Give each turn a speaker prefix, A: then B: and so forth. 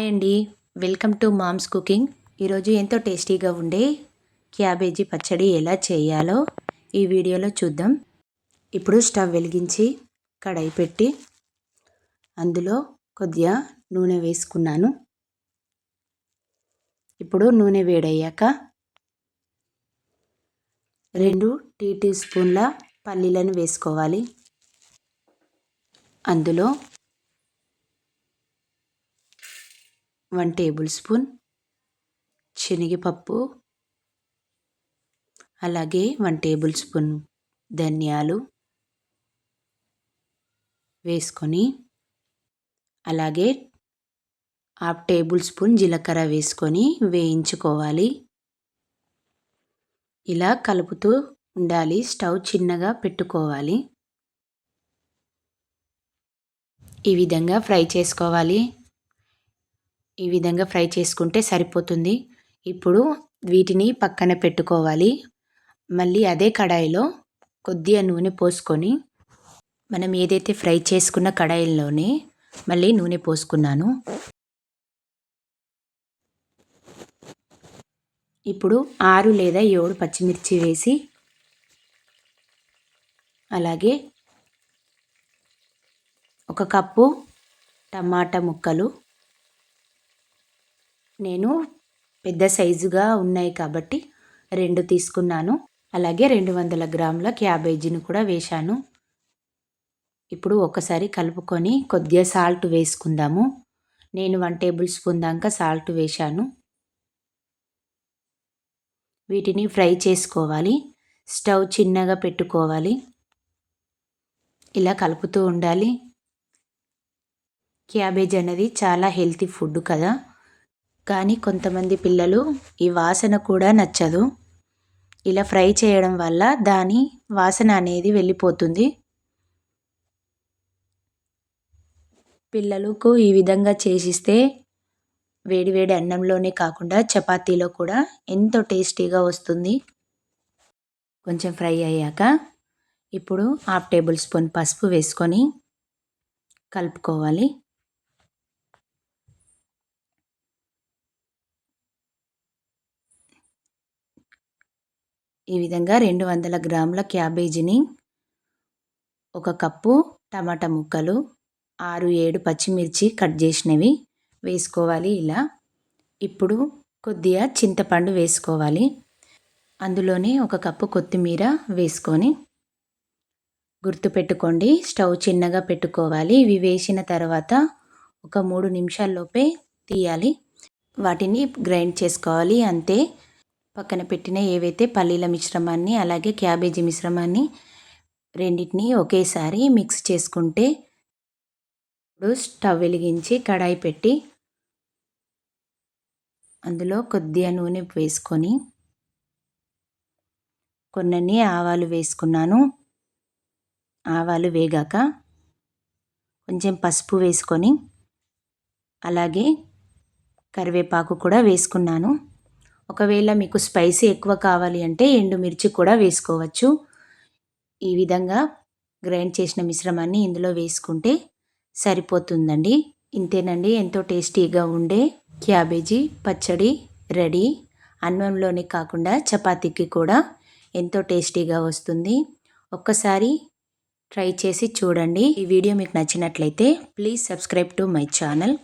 A: Hi అండి. Welcome to moms cooking. ఈరోజు ఎంతో టేస్టీగా ఉండే క్యాబేజీ పచ్చడి ఎలా చేయాలో ఈ వీడియోలో చూద్దాం. ఇప్పుడు స్టవ్ వెలిగించి కడాయి పెట్టి అందులో కొద్దిగా నూనె వేసుకున్నాను. ఇప్పుడు నూనె వేడయ్యాక రెండు టీ టీ స్పూన్ల పల్లీలను వేసుకోవాలి. అందులో వన్ టేబుల్ స్పూన్ శనగపప్పు అలాగే వన్ టేబుల్ స్పూన్ ధనియాలు వేసుకొని అలాగే హాఫ్ టేబుల్ స్పూన్ జీలకర్ర వేసుకొని వేయించుకోవాలి. ఇలా కలుపుతూ ఉండాలి స్టవ్ చిన్నగా పెట్టుకోవాలి. ఈ విధంగా ఫ్రై చేసుకోవాలి. ఈ విధంగా ఫ్రై చేసుకుంటే సరిపోతుంది. ఇప్పుడు వీటిని పక్కన పెట్టుకోవాలి. మళ్ళీ అదే కడాయిలో కొద్దిగా నూనె పోసుకొని మనం ఏదైతే ఫ్రై చేసుకున్న కడాయిల్లోనే మళ్ళీ నూనె పోసుకున్నాను. ఇప్పుడు ఆరు లేదా ఏడు పచ్చిమిర్చి వేసి అలాగే ఒక కప్పు టమాటా ముక్కలు నేను పెద్ద సైజుగా ఉన్నాయి కాబట్టి రెండు తీసుకున్నాను. అలాగే రెండు వందల గ్రాముల క్యాబేజీని కూడా వేశాను. ఇప్పుడు ఒకసారి కలుపుకొని కొద్దిగా సాల్ట్ వేసుకుందాము. నేను వన్ టేబుల్ స్పూన్ దాకా సాల్ట్ వేశాను. వీటిని ఫ్రై చేసుకోవాలి. స్టవ్ చిన్నగా పెట్టుకోవాలి. ఇలా కలుపుతూ ఉండాలి. క్యాబేజ్ అనేది చాలా హెల్తీ ఫుడ్ కదా. కానీ కొంతమంది పిల్లలు ఈ వాసన కూడా నచ్చదు. ఇలా ఫ్రై చేయడం వల్ల దాని వాసన అనేది వెళ్ళిపోతుంది. పిల్లలకు ఈ విధంగా చేసిస్తే వేడివేడి అన్నంలోనే కాకుండా చపాతీలో కూడా ఎంతో టేస్టీగా వస్తుంది. కొంచెం ఫ్రై అయ్యాక ఇప్పుడు హాఫ్ టేబుల్ స్పూన్ పసుపు వేసుకొని కలుపుకోవాలి. ఈ విధంగా రెండు వందల గ్రాముల క్యాబేజీని ఒక కప్పు టమాటా ముక్కలు ఆరు ఏడు పచ్చిమిర్చి కట్ చేసినవి వేసుకోవాలి ఇలా. ఇప్పుడు కొద్దిగా చింతపండు వేసుకోవాలి. అందులోనే ఒక కప్పు కొత్తిమీర వేసుకొని గుర్తుపెట్టుకోండి స్టవ్ చిన్నగా పెట్టుకోవాలి. ఇవి వేసిన తర్వాత ఒక మూడు నిమిషాల్లోపే తీయాలి. వాటిని గ్రైండ్ చేసుకోవాలి అంతే. పక్కన పెట్టిన ఏవైతే పల్లీల మిశ్రమాన్ని అలాగే క్యాబేజీ మిశ్రమాన్ని రెండింటిని ఒకేసారి మిక్స్ చేసుకుంటే ఇప్పుడు స్టవ్ వెలిగించి కడాయి పెట్టి అందులో కొద్దిగా నూనె వేసుకొని కొన్ని ఆవాలు వేసుకున్నాను. ఆవాలు వేగాక కొంచెం పసుపు వేసుకొని అలాగే కరివేపాకు కూడా వేసుకున్నాను. ఒకవేళ మీకు స్పైసీ ఎక్కువ కావాలి అంటే ఎండుమిర్చి కూడా వేసుకోవచ్చు. ఈ విధంగా గ్రైండ్ చేసిన మిశ్రమాన్ని ఇందులో వేసుకుంటే సరిపోతుందండి. ఇంతేనండి ఎంతో టేస్టీగా ఉండే క్యాబేజీ పచ్చడి రెడీ. అన్నంలోనే కాకుండా చపాతీకి కూడా ఎంతో టేస్టీగా వస్తుంది. ఒక్కసారి ట్రై చేసి చూడండి. ఈ వీడియో మీకు నచ్చినట్లయితే please subscribe to my channel.